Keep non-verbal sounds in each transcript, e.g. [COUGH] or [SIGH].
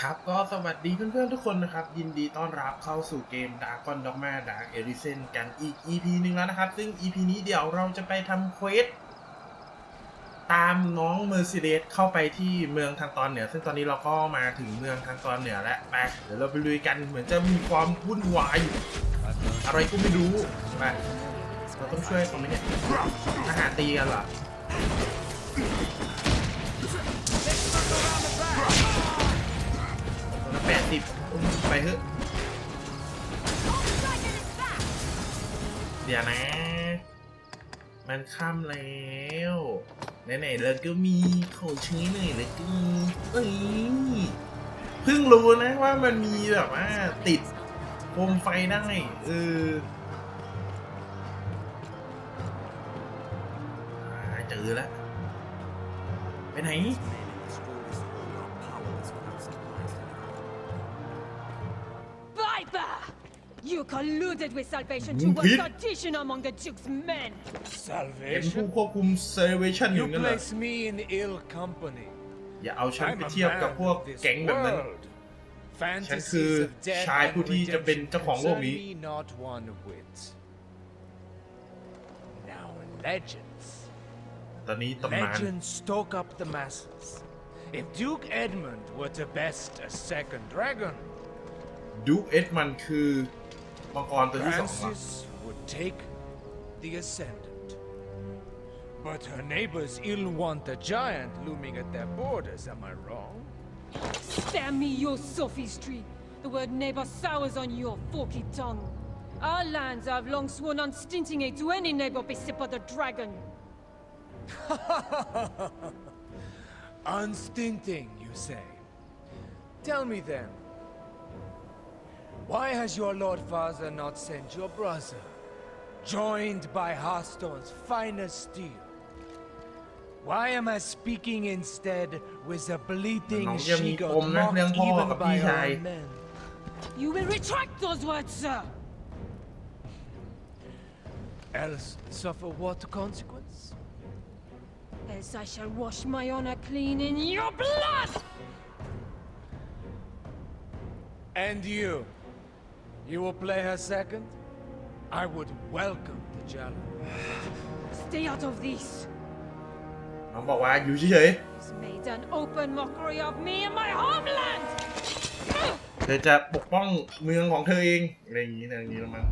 ครับก็สวัสดีเพื่อนๆทุกคนนะครับ ยินดีต้อนรับเข้าสู่เกม Dragon Dogma Dark e r i s e n กันอีก EP หนึ่งแล้วนะครับ ซึ่ง EP นี้เดี๋ยวเราจะไปทำเควสตามน้อง Mercedes เข้าไปที่เมืองทางตอนเหนือ ซึ่งตอนนี้เราก็มาถึงเมืองทางตอนเหนือแล้วไปเดี๋ยวเราไปลุยกันเหมือนจะมีความวุ่นวายอะไรก็ไม่รู้ไปเราต้องช่วยเขาไหมเนี่ยทหารตีกันเหรอ ปดสิบไปเถอะเดี๋ยวนะ มันค่ำแล้วไหนๆเราก็มีของชิ้นหน่อยแล้วก็เอ้ยเพิ่งรู้นะว่ามันมีแบบว่าติดโคมไฟได้เออเจอแล้วไปไหน You colluded with Salvation to Mumpit. work audition among the Duke's men! เป็นผู้ Salvation? ควบคุมเซอร์เวชันอยู่ You นั่นเหรอ place me in ill company. อย่าเอาฉัน I'm ไป a เทียบกับ man พวก of this แก๊งแบบนั้น world. ฉันคือ Fantasies of death ชายผู้ที่จะเป็น and เจ้าของโลก concern นี้ me not one whit. Now legends. ตอนนี้ตำนาน Legends stoke up the masses. If Duke Edmund were to best a second dragon, ดูเอ็ดมันคือ มังกรตัวที่สองเหรอ Francis would take the ascendant. But her neighbors ill want a giant looming at their borders, am I wrong? Spare me your sophistry! The word neighbor sours on your forky tongue. Our lands have long sworn unstinting aid to any neighbor beset by the dragon. [LAUGHS] Unstinting, you say? Tell me then, why has your Lord Father not sent your brother? Joined by Hearthstone's finest steel. Why am I speaking instead with a bleating she goat, mocked even by her men? You will retract those words, sir! Else suffer what consequence? Else I shall wash my honor clean in your blood! And you? You will play her second? I would welcome the challenge. Stay out of this! น้องบอกว่าอยู่เฉย He's made an open mockery of me and my homeland! ๆเธอจะปกป้องเมืองของเธอเองอะไรอย่างนี้อะไรอย่างนี้แล้วมั้ง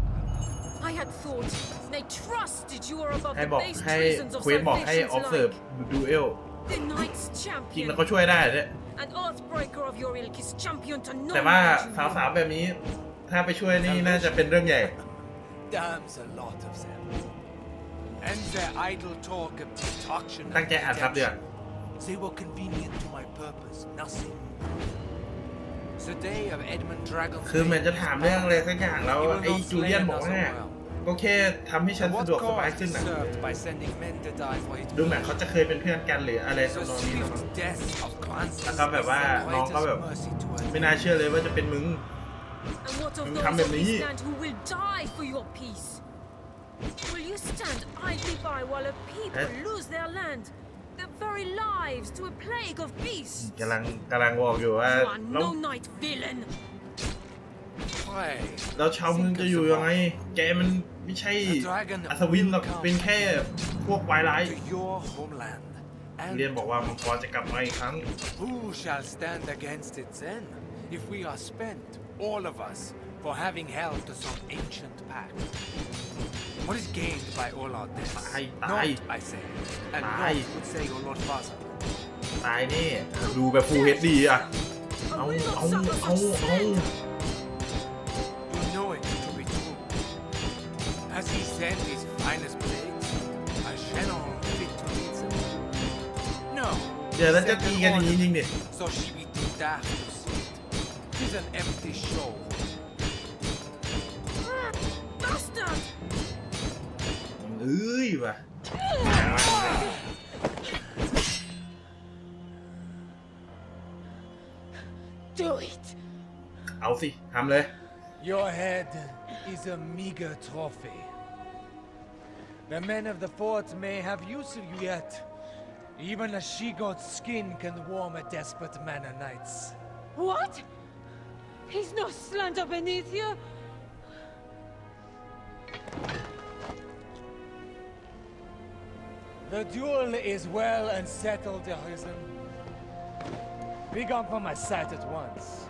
I had thought they trusted you were above ให้ the บอก base ให้ treasons of เควสบอกให้ salvation's ออฟเซิร์ฟ like ดูเอล the Knights จริง champion. แล้วก็ช่วยได้เนี่ย An Earthbreaker of your ilk is champion to no แต่ว่า man you สาวๆแบบนี้ ถ้าไปช่วยนี่น่าจะเป็นเรื่องใหญ่ Damns a lot of them. And their idle talk of destruction ตั้งใจอ่านครับเดี๋ยว They were convenient to my purpose, nothing. The day of Edmund Dragon คือเหมือนจะถามเรื่องอะไรสักอย่างแล้วไอ้จูเลียนบอกว่าก็แค่ทำให้ฉัน What สะดวกสบาย cause ขึ้น is นะ served by sending men to die for his ดูเหมือนเขาจะเคยเป็นเพื่อนกันหรืออะไร The ทำนองนี้นะมั้ง swift death of Francis แล้วก็แบบว่า is the น้องก็แบบ greatest mercy to us. ไม่น่าเชื่อเลยว่าจะเป็นมึง And what of Mình those khăm of แบบนี้ this land who will die for your peace? Will you stand idly by while a people Eh? lose their land, their very lives to a plague of beasts? กำลังกำลังบอกอยู่ว่า You are แล้ว no knight villain. Pray, แล้วชาวเมืองจะอยู่ยังไง แกมันไม่ใช่ The dragon อัศวินหรอกเป็นแค่พวกวายร้าย to your homeland. เรียน And บอกว่ามังกรจะกลับมาอีกครั้ง who shall stand against it then? If we are spent, all of us, for having held to some ancient pact. What is gained by all our deaths? Tài, Not, tài. I say, and Tài. not would say your Lord Father. ตายแน่ดูแบบฟูเฮดดีอ่ะ I เอา will not เอา suffer เอา such เอา slaughter. You know it to be true. Has he sent his finest plagues? A channel fit to lead them? No. เดี๋ยวแล้วจะ Sent ตี an กันอย่างนี้จ order, ริงดิ So she be too daft to see it. Tis an empty show. Bastard! เอ้ยว่ะ Do it! เอาสิทำเลย Your head is a meager trophy. The men of the fort may have use of you yet. Even a she-goat's skin can warm a desperate man of nights. What? He's no slander beneath you. The duel is well and settled, Arisen. Be gone from my sight at once.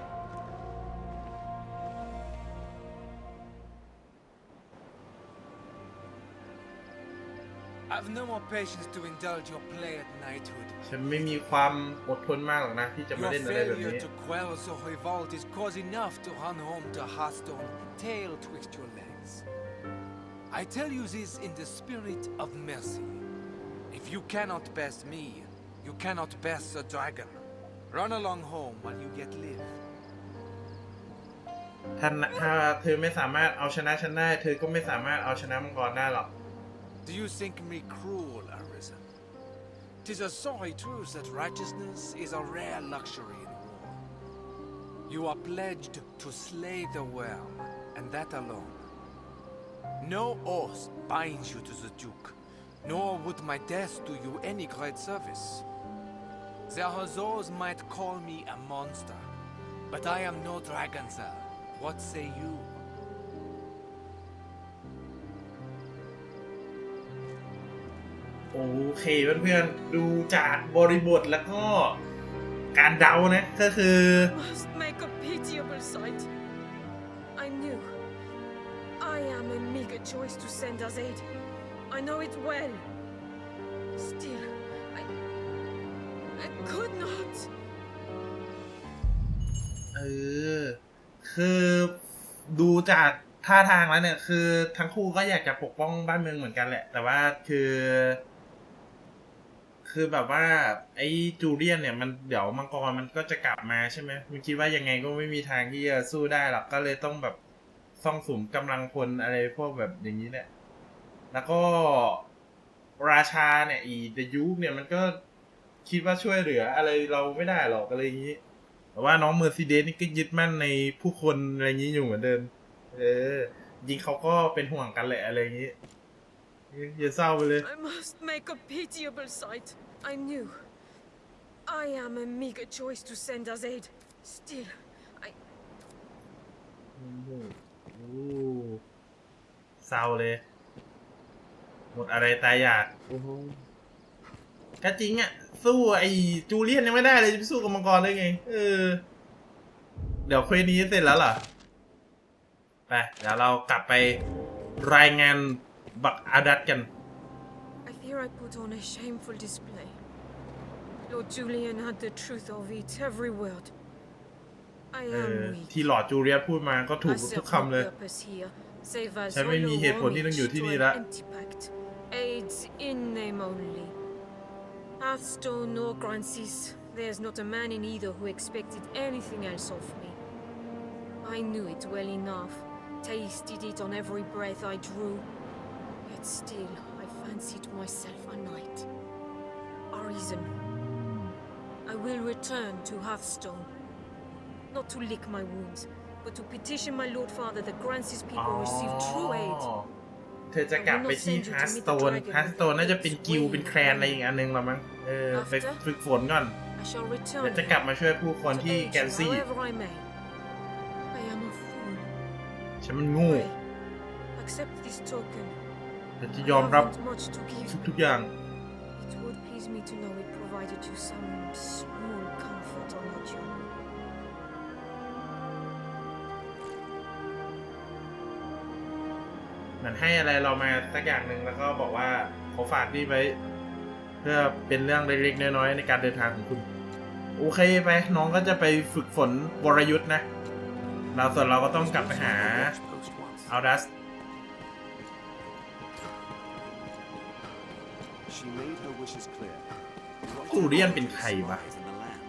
I've no more patience to indulge your play at knighthood. ฉันไม่มีความอดทนมากหรอกนะ ที่จะมา Your เล่นอะไรแบบ failure นี้ to quell the revolt is cause enough to run home to Hearthstone, tail twixt your legs. I tell you this in the spirit of mercy. If you cannot best me, you cannot best the dragon. Run along home while you yet live. ถ้าถ้าเธอไม่สามารถเอาชนะฉันได้ เธอก็ไม่สามารถเอาชนะมังกรได้หรอก do you think me cruel, Arisen? Tis a sorry truth that righteousness is a rare luxury in war. You are pledged to slay the worm, and that alone. No oath binds you to the Duke, nor would my death do you any great service. Are those might call me a monster, but I am no dragon, sir. What say you? เคเพื่อนๆดูจากบริบทแล้วก็การเดานะก็คือ Must make a pitiable sight. I knew. I am a meager choice to send as aid. I know it well. Still, I. I could not. เออ คือดูจากท่าทางแล้วเนี่ย คือทั้งคู่ก็อยากจะปกป้องบ้านเมืองเหมือนกันแหละ แต่ว่าคือ คือแบบว่า ไอ้จูเลียนเนี่ยมันเดี๋ยวมังกรมันก็จะกลับมาใช่ไหมมันคิดว่ายังไงก็ไม่มีทางที่จะสู้ได้หรอกก็เลยต้องแบบซ่องสุมกำลังพลอะไรพวกแบบอย่างนี้แหละแล้วก็ราชาเนี่ย อีเดยุกเนี่ยมันก็คิดว่าช่วยเหลืออะไรเราไม่ได้หรอกอะไรอย่างนี้ แต่ว่าน้องเมอร์ซิเดสนี่ก็ยึดมั่นในผู้คนอะไรอย่างนี้อยู่เหมือนเดิม เออจริงเขาก็เป็นห่วงกันแหละอะไรอย่างนี้ อย่าเศร้าไปเลย I must make a pitiable sight. I knew. I am a meager choice to send as aid. Still, I. โอ้โหโอ้เศร้าเลย หมดอะไรตายอยากโอ้โหก็จริงอะ สู้ไอ้จูเลียนยังไม่ได้เลยจะไปสู้กับมังกรได้ไง เออ เดี๋ยวเควสนี้เสร็จแล้วเหรอ ไป เดี๋ยวเรากลับไปรายงาน บักอาดัตกัน I fear I put on a shameful display. Lord Julian had the truth of it, every word. I เอ am อ weak. ที่หลอดจูเลียนพูดมาก็ถูก I ทุก serve คำเลย no purpose here, save as ฉันไม่มี hollow เหตุผลที่ต้องอยู่ homage ที่ to นี่ an ละ empty pact. Aids in name only. Hearthstone or Grancis, there's not a man in either who expected anything else of me. I knew it well enough, tasted it on every breath I drew. Yet still, I fancied myself a knight. Arisen. I will return to Hearthstone. Not to lick my wounds, but to petition my Lord Father that Grancis people receive true aid. อ๋อเธอจะกลับไปที่ฮาร์สโตนฮาร์สโตนน่าจะเป็นกิลด์เป็นแคลนอะไรอีกอันหนึงหรอมั้ง เออ ไปฝึกฝนก่อน I shall เดี๋ return ยวจะกลับมาช่วยผู้คน to ที่ aid แกน you ซี่ however I may. I am a fool. ฉันมันโงู Pray, accept this token. แต่จะ I ยอมรับ haven't much to give. ทุกๆอย่าง It would please me to know it provided you some small comfort on your journey. เหมือนให้อะไรเรามาสักอย่างหนึ่งแล้วก็บอกว่าขอฝากนี่ไว้เพื่อเป็นเรื่องเล็กๆน้อยๆในการเดินทางของคุณ โอเคไปน้องก็จะไปฝึกฝนวรยุทธ์นะ เราส่วนเราก็ต้องกลับไปหาอัลดัส She made her wishes clear. What จูเลียนเป็นใครวะ lies in the land.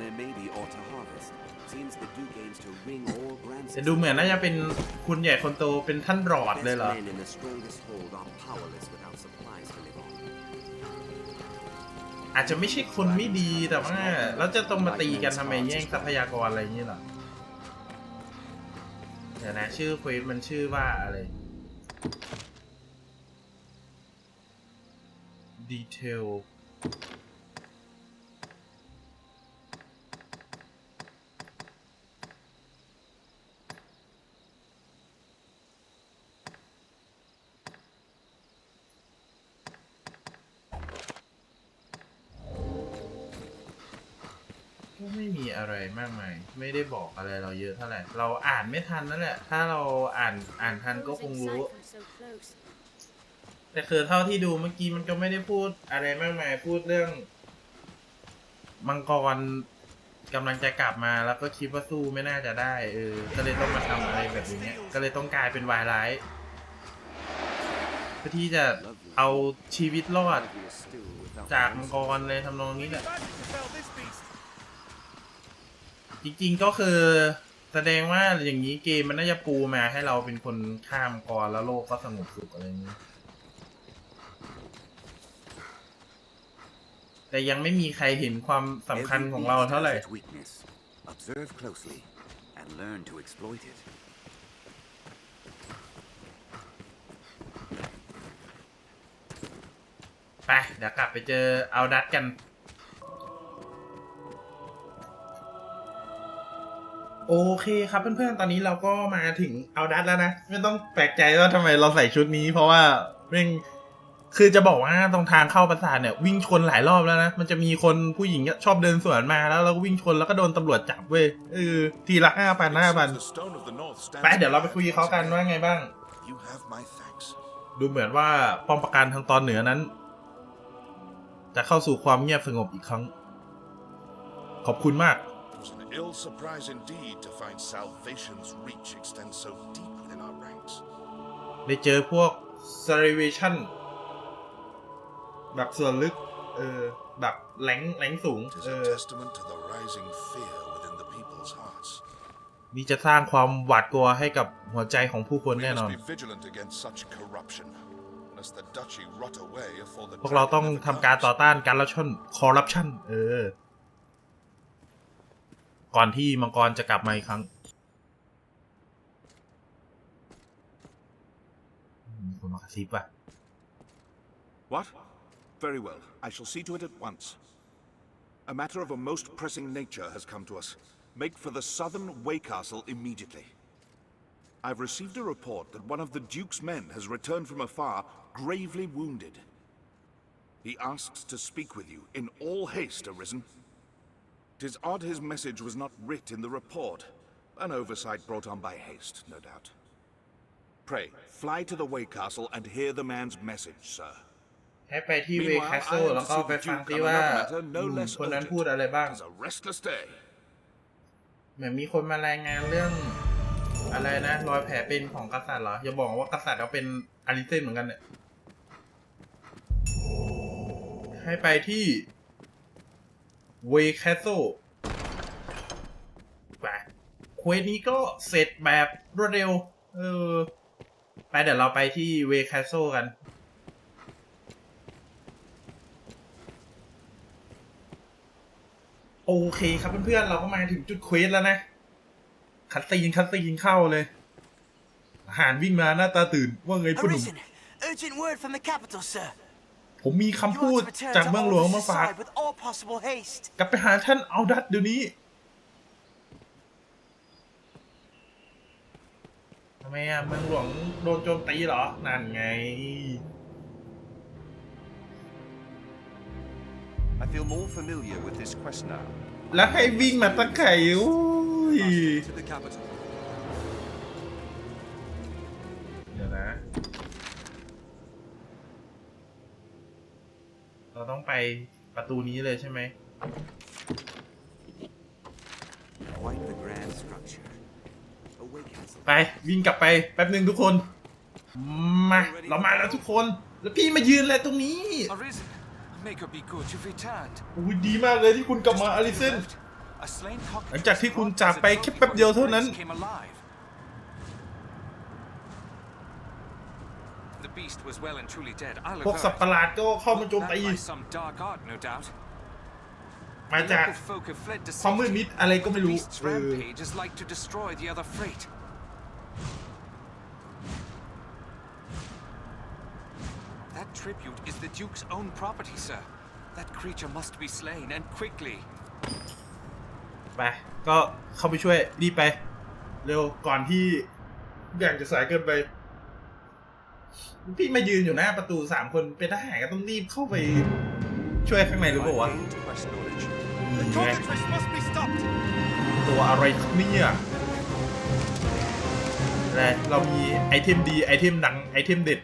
There may be aught to harvest. Seems the Duke aims to wring all grants. จะดูเหมือนน่าจะเป็นคุณใหญ่คนโตเป็นท่านรอดเลยเหรอ Best men in the strongest hold are powerless without supplies to live on. อาจจะไม่ใช่คนไม่ดีแต่ว่าแล้วจะต้องมาตีกันทำไมแย่งทรัพยากรอะไรอย่างนี้เหรอเดี๋ยวนะชื่อเควสมันชื่อว่าอะไร ดีเทลก็ไม่มีอะไรมากมาย ไม่ได้บอกอะไรเราเยอะเท่าไหร่ เราอ่านไม่ทันนั่นแหละ ถ้าเราอ่านอ่านทันก็คงรู้ แต่คือเท่าที่ดูเมื่อกี้มันก็ไม่ได้พูดอะไรมากมายพูดเรื่อง มังกรกำลังจะกลับมาแล้วก็คิดว่าสู้ไม่น่าจะได้เออ ก็เลยต้องมาทำอะไรแบบนี้ก็เลยต้องกลายเป็นวายร้ายเพื่อที่จะเอาชีวิตรอดจากมังกรเลยทำนองนี้แหละจริงๆก็คือแสดงว่าอย่างนี้เกมมันน่าจะปูมาให้เราเป็นคนข้ามกรแล้วโลกก็สงบสุขอะไรอย่างนี้ แต่ยังไม่มีใครเห็นความสำคัญ Every ของเรา beast เท่าไหร่ has its weakness. Observe closely and learn to exploit it. ไปเดี๋ยวกลับไปเจอเอาดัตกัน โอเคครับเพื่อนๆ ตอนนี้เราก็มาถึงเอาดัตแล้วนะ ไม่ต้องแปลกใจว่าทำไมเราใส่ชุดนี้ เพราะว่าเร่ง คือจะบอกว่าตรงทางเข้าปราสาทเนี่ยวิ่งชนหลายรอบแล้วนะ มันจะมีคนผู้หญิงชอบเดินสวนมาแล้วเราก็วิ่งชนแล้วก็โดนตำรวจจับเว้ยเออทีละห้าพันห้าพันไปเดี๋ยวเราไปคุยเขากันว่าไงบ้าง ดูเหมือนว่าป้อมปราการทางตอนเหนือนั้น จะเข้าสู่ความเงียบสงบอีกครั้ง ขอบคุณมาก ill surprise indeed to find salvation's reach extend so deep within our ranks. ได้เจอพวก s a l v a t i o n แบบส่วนลึกเออแบบแหลงแหลงสูง It is เอ a อ testament to the rising fear within the people's hearts. นี่จะสร้างความหวาดกลัวให้กับหัวใจของผู้คน We แน่นอน must be vigilant against such corruption, lest the duchy rot away before the พวกเรา dragon ต้อง ever ทำการต่อ comes. ต้านการรับชนคอร์รัปชันเออ ก่อนที่มังกรจะกลับมาอีกครั้งมีคนมากระซิบว่ะ What? Very well. I shall see to it at once. A matter of a most pressing nature has come to us. Make for the southern Way Castle immediately. I've received a report that one of the Duke's men has returned from afar, gravely wounded. He asks to speak with you in all haste, Arisen. Tis odd his message was not writ in the report. An oversight brought on by haste, no doubt. Pray, fly to the Way Castle and hear the man's message, sir. ให้ไปที่เว Meanwhile, คาสเซิ I ล am แล้ว to ก็ see ไป the ฟัง Duke ซิ on ว่า another matter อื no ม less คนนั้น urgent. พูดอะไรบ้าง It is a restless day. เหมือนมีคนมารายงานเรื่อง อะไรนะ รอยแผลเป็นของกษัตริย์เหรอ อย่าบอกว่ากษัตริย์เขาเป็นอาริเซนเหมือนกันเนี่ย ให้ไปที่เวคาสเซิลไปเควสนี้ก็เสร็จแบบรวดเร็ว เออ ไปเดี๋ยวเราไปที่เวคาสเซิลกัน โอเคครับเพื่อนๆเราก็มาถึงจุดเควสแล้วนะคัดซีนคัดซีนเข้าเลยอาหารวิ่งมาหน้าตาตื่นว่าไงพ่อหนุ่ม Arisen, urgent word from the capital, sir. ผมมีคำ You พูด are to return จาก to เมืองหลวง hold มา this ฝาก aside with all possible haste. กลับไปหาท่านเอาดัตเดี๋ยวนี้ทำไมอะเมืองหลวงโดนโจมตีเหรอ นั่นไง I feel more familiar with this quest now. แล้วให้วิ่งมาตะไคร่อุ้ย To the capital. เดี๋ยวนะ เราต้องไปประตูนี้เลยใช่ไหม Quite the grand structure. A way castle. ไปวิ่งกลับไปแป๊บหนึ่งทุกคน มา เรามาแล้วทุกคน แล้วพี่มายืนอะไรตรงนี้ Arisen, make her be good. You've returned. อุ้ยดีมากเลยที่คุณกลับมาอลิเซน A slain cock หลังจากที่คุณจากไปแค่แป๊บเดียวเท่านั้น came alive. The beast was well and truly dead. I'll พวกสัตว์ประหลาดก็เข้ามาโจม That ตี by some dark art, no doubt. มา The จาก local folk have fled to ความมืด safety. มิดอะไรก็ไม่ The รู้ beast's เออ rampage is like to destroy the other freight. Tribute is the Duke's own property, sir. That creature must be slain, and quickly. ไป ก็เข้าไปช่วย รีบไป เร็ว ก่อนที่ทุกอย่างจะสายเกินไป พี่มายืนอยู่หน้าประตูสามคน เป็นทหารก็ต้องรีบเข้าไป ช่วยข้างในหรือเปล่าวะ I gained quest knowledge. The cockatrice must be stopped! ตัวอะไรครับเนี่ยอะไรเรามีไอเทมดี ไอเทมดัง ไอเทมเด็ด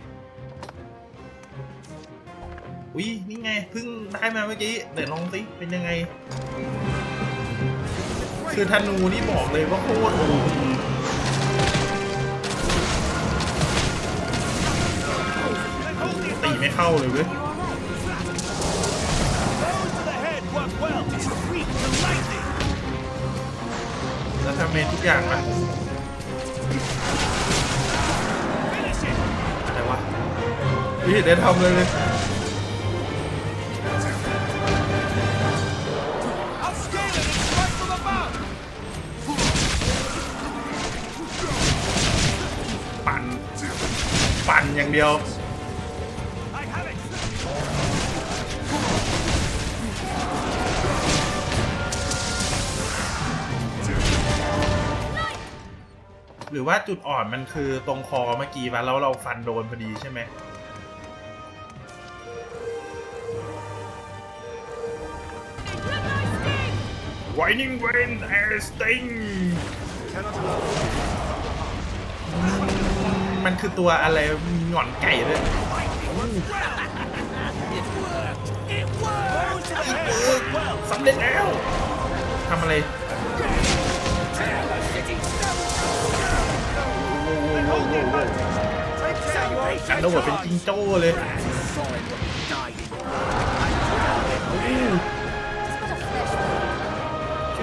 อุ้ยนี่ไงเพิ่งได้มาเมื่อกี้เดี๋ยวลองสิเป็นยังไง คือธนูนี่บอกเลยว่าโคตรโหดตีไม่เข้าเลยเว้ยแล้วทำเมนทุกอย่างมัน Finish it! อะไรวะพี่ได้ทำเลยเลย อย่างเดียวหรือว่าจุดอ่อนมันคือตรงคอเมื่อกี้วะแล้วเราฟันโดนพอดีใช่ไหม Whining Wind and Sting มันคือตัวอะไรหงอนไก่เลยสำเร็จแล้วทำอะไรกันโดดเป็นจิงโจ้เลย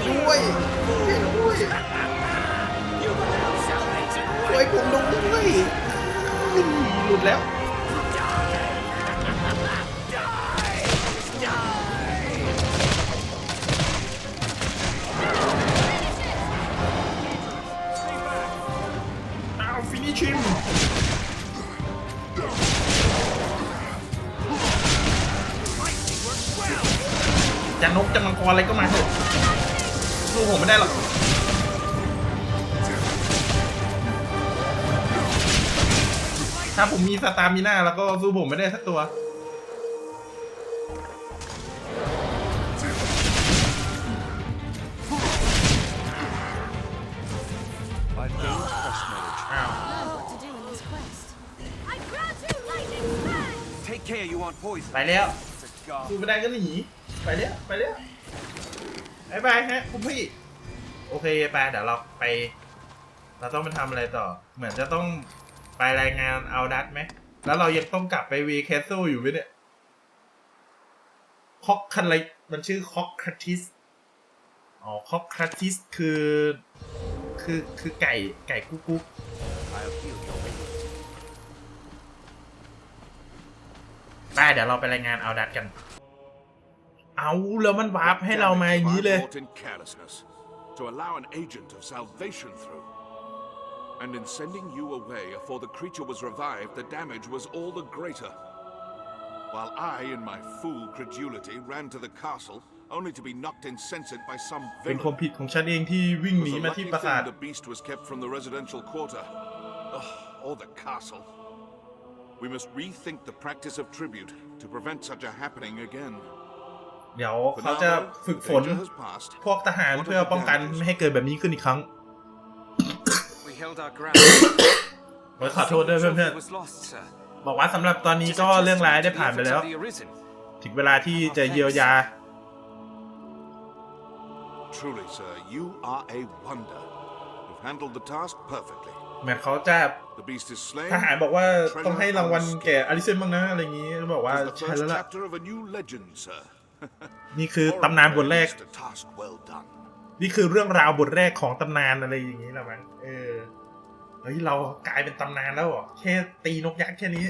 ช่วยช่วย ด้วยช่วยผมด้วยหลุดแล้วเอาฟินิชิมจะนกจะมังกรอะไรก็มาเถอะสู้ผมไม่ได้หรอก ถ้าผมมีสตามิน่าแล้วก็สู้ผมไม่ได้สักตัว I've gained quest knowledge. อ้าว Take care you aren't poisoned. ไปแล้ว It's a gar. สู้ไม่ได้ก็หนีไปแล้วไปแล้วบายบายฮะคุณพี่ โอเคไปเดี๋ยวเราไป เราต้องไปทำอะไรต่อ เหมือนจะต้อง ไปรายงานเอาดัตไหม แล้วเรายังต้องกลับไปวีแคสเซิลอยู่ไหมเนี่ยคอกคันไรมันชื่อคอกคราติสอ๋อคอกคราติสคือ คือคือไก่ไก่กุ๊กกุ๊กไปเดี๋ยวเราไปรายงานเอาดัตกัน เอาแล้วมันวาร์ปให้เรามาอย่างนี้เลย to allow an agent of salvation through. And in sending you away afore the creature was revived, the damage was all the greater. While I, in my fool credulity, ran to the castle, only to be knocked insensate by some เป็น villain. ความผิดของฉันเองที่วิ่ง It หนี was a มาที่ lucky ปราสาท thing the beast was kept from the residential quarter. Ugh, or the castle. We must rethink the practice of tribute to prevent such a happening again. เดี๋ยว For เขา now, จะ though, ฝึก the ฝน danger has passed. พวกทหารเพื่อป้องกันไม่ให้เกิดแบบนี้ขึ้นอีกครั้ง We held our ground. ขอขอโทษด้วยเพื่อน Trophy was lost, sir. ๆบอกว่าสำหรับตอนนี้ก็เรื่องร้ายได้ผ่านไปแล้ว Of the Arisen. ถึงเวลาที่จะเยียวยา Truly, sir, you are a wonder. You've handled the task perfectly. เหมือนเขาจะ The beast is slain. ทหารบอกว่า Treasure ต้องให้รางวัล unscathed. แก่อลิเซนบ้างนะอะไรอย่างนี้แล้วบอกว่า It is the ใช่ first แล้วล่ะ chapter of a new legend, sir. นี่คือ For ตำนานบท at แรก นี่คือเรื่องราวบทแรกของตำนานอะไรอย่างนี้แหละมั้งเออเฮ้ยเรากลายเป็นตำนานแล้วเหรอแค่ตีนกยักษ์แค่นี้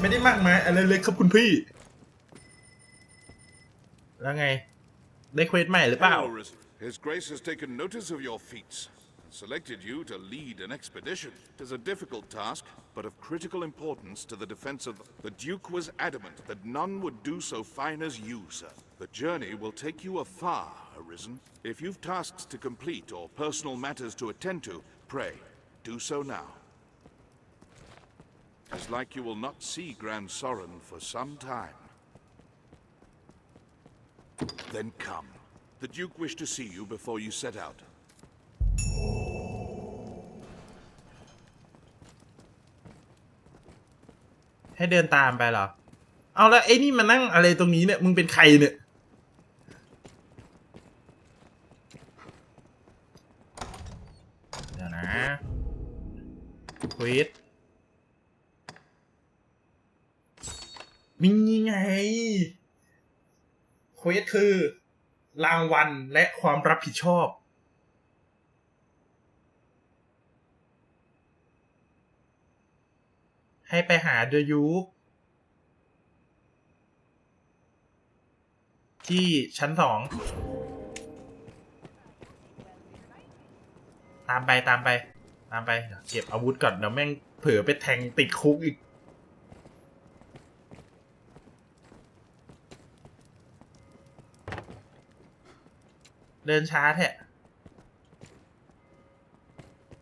ไม่ได้มากมายอะไรเลยครับคุณพี่ แล้วไง ได้เควสใหม่หรือเปล่า His Grace has taken notice of your feats and selected you to lead an expedition. It is a difficult task, but of critical importance to the defense of the Duke was adamant that none would do so fine as you, sir. The journey will take you afar, Arisen. If you've tasks to complete or personal matters to attend to, pray, do so now. It's like you will not see Grand Soren for some time. Then come. The Duke wished to see you before you set out. ให้เดินตามไปเหรอ เอาแล้วไอ้นี่มานั่งอะไรตรงนี้เนี่ย มึงเป็นใครเนี่ย ควิดมีไงควิดคือ รางวัลและความรับผิดชอบให้ไปหาเดยูที่ชั้นสอง ตามไปตามไป ตามไปเดี๋ยวเก็บอาวุธก่อนเดี๋ยวแม่งเผลอไปแทงติดคุกอีก เดินช้าแท้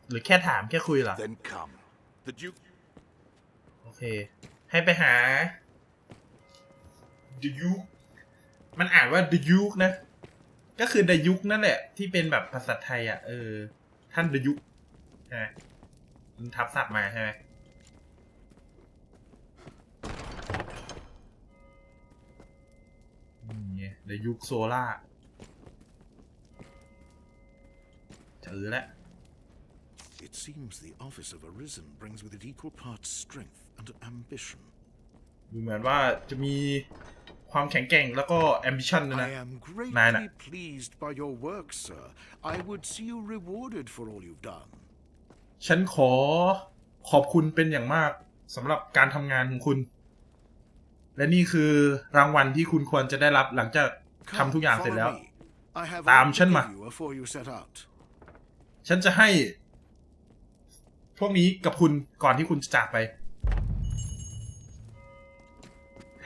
หรือแค่ถามแค่คุยเหรอ Then come. The Duke โอเค ให้ไปหา The Duke มันอ่านว่า The Duke นะ ก็คือ The Duke นั่นแหละ ที่เป็นแบบภาษาไทยอะ เออ ท่าน The Duke ใช่ไหมมันทับศัพท์มาใช่ไหมนี่ The Duke Solar เจอแล้ว It seems the office of Arisen brings with it equal parts strength and ambition. ดูเหมือนว่าจะมี ความแข็งแกร่งแล้วก็ ambition ด้วย I นะ am นายน่ะ greatly pleased by your work, sir. I would see you rewarded for all you've done. ฉันขอขอบคุณเป็นอย่างมากสำหรับการทำงานของคุณ และนี่คือรางวัลที่คุณควรจะได้รับหลังจากทำทุกอย่างเสร็จแล้ว follow me. I have ตาม all to ฉันมา give you before you set out. ฉันจะให้ พวกนี้กับคุณก่อนที่คุณจะจากไป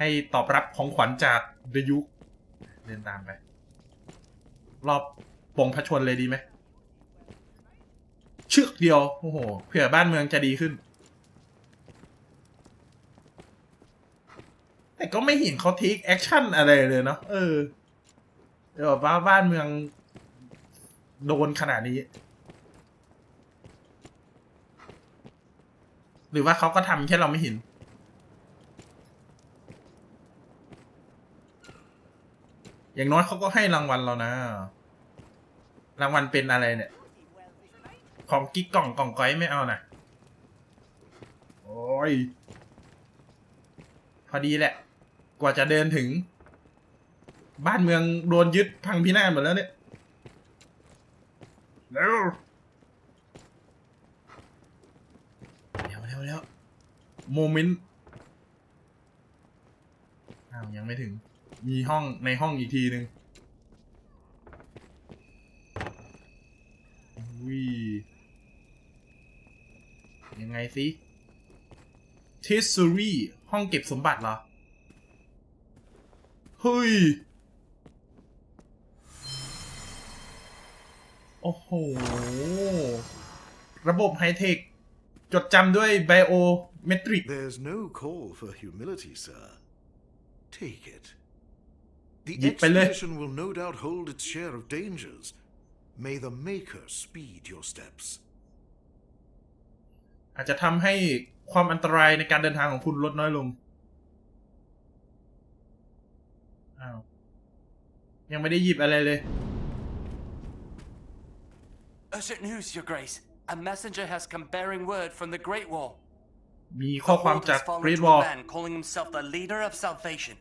ให้ตอบรับของขวัญจากเดยุคเดินตามไป รอบปงพระชนเลยดีไหมเชือกเดียว โอ้โห เผื่อบ้านเมืองจะดีขึ้น แต่ก็ไม่เห็นเขาทีกแอคชั่นอะไรเลยเนาะเออเดี๋ยวว่าบ้านเมือง โดนขนาดนี้ หรือว่าเขาก็ทำแค่เราไม่เห็น อย่างน้อยเขาก็ให้รางวัลเรานะ รางวัลเป็นอะไรเนี่ย ของกิ๊กกล่องกล่องก้อยไม่เอานะโอ้ย พอดีแหละ กว่าจะเดินถึง บ้านเมืองโดนยึดพังพินาศหมดแล้วเนี่ยเร็วเร็วเร็วเร็วโมเมนต์ อ้าว ยังไม่ถึง มีห้องในห้องอีกทีหนึ่งอุ้ยยังไงสิเทสซอรี่ห้องเก็บสมบัติเหรอ เฮ้ย โอ้โห ระบบไฮเทค จดจำด้วยไบโอเมตริก There's no call for humility, sir. Take it. The หยิบไปเลย expedition will no doubt hold its share of dangers. May the Maker speed your steps. อาจจะทำให้ความอันตรายในการเดินทางของคุณลดน้อยลง อ้าว ยังไม่ได้หยิบอะไรเลย Urgent news, Your Grace. A messenger has come bearing word from the Great Wall. มีข้อ The ความ world จาก has fallen Great to Wall a man calling himself the leader of salvation.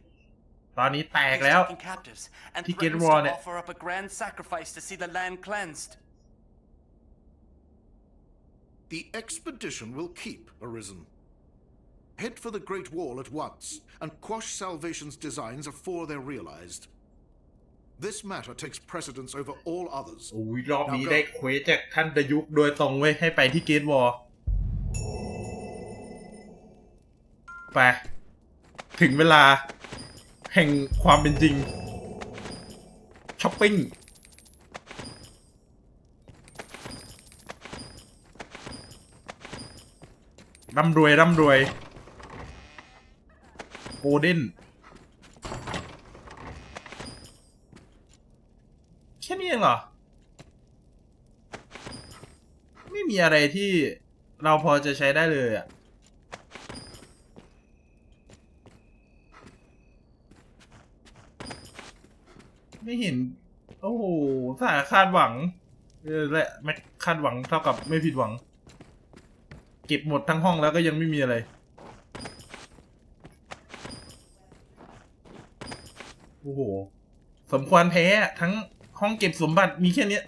ตอนนี้แตก He's แล้ว taking captives and ที่ Great threatens Wall to เนี่ย offer up a grand sacrifice to see the land cleansed. The expedition will keep Arisen. Head for the Great Wall at once and quash Salvation's designs before they're realized. This matter takes precedence over all others. โอ้ยรอบนี้ Now go. ได้เควสจากท่านดยุคโดยตรงเว้ยให้ไปที่เกตวอลไป ถึงเวลา แห่งความเป็นจริงช้อปปิ้งร่ำรวยร่ำรวยโกลเด้นเหรอ ไม่มีอะไรที่เราพอจะใช้ได้เลยอะ ไม่เห็น โอ้โหสาคาดหวัง เออและไม่คาดหวังเท่ากับไม่ผิดหวัง เก็บหมดทั้งห้องแล้วก็ยังไม่มีอะไร โอ้โห สมควรแพ้ทั้งห้องเก็บสมบัติมีแค่นี้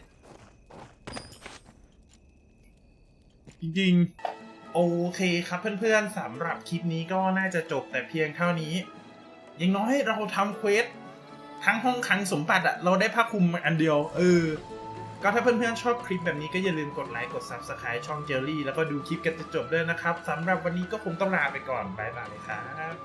จริงๆ โอเคครับเพื่อนๆสำหรับคลิปนี้ก็น่าจะจบแต่เพียงเท่านี้ อย่างน้อยเราทำเควส ทั้งห้องคลังสมบัติอะเราได้ผ้าคลุมอันเดียว เออ ก็ถ้าเพื่อนๆชอบคลิปแบบนี้ก็อย่าลืมกดไลค์กด Subscribe ช่องเจอรี่แล้วก็ดูคลิปกันจนจบด้วยนะครับสำหรับวันนี้ก็คงต้องลาไปก่อนบายบายครับ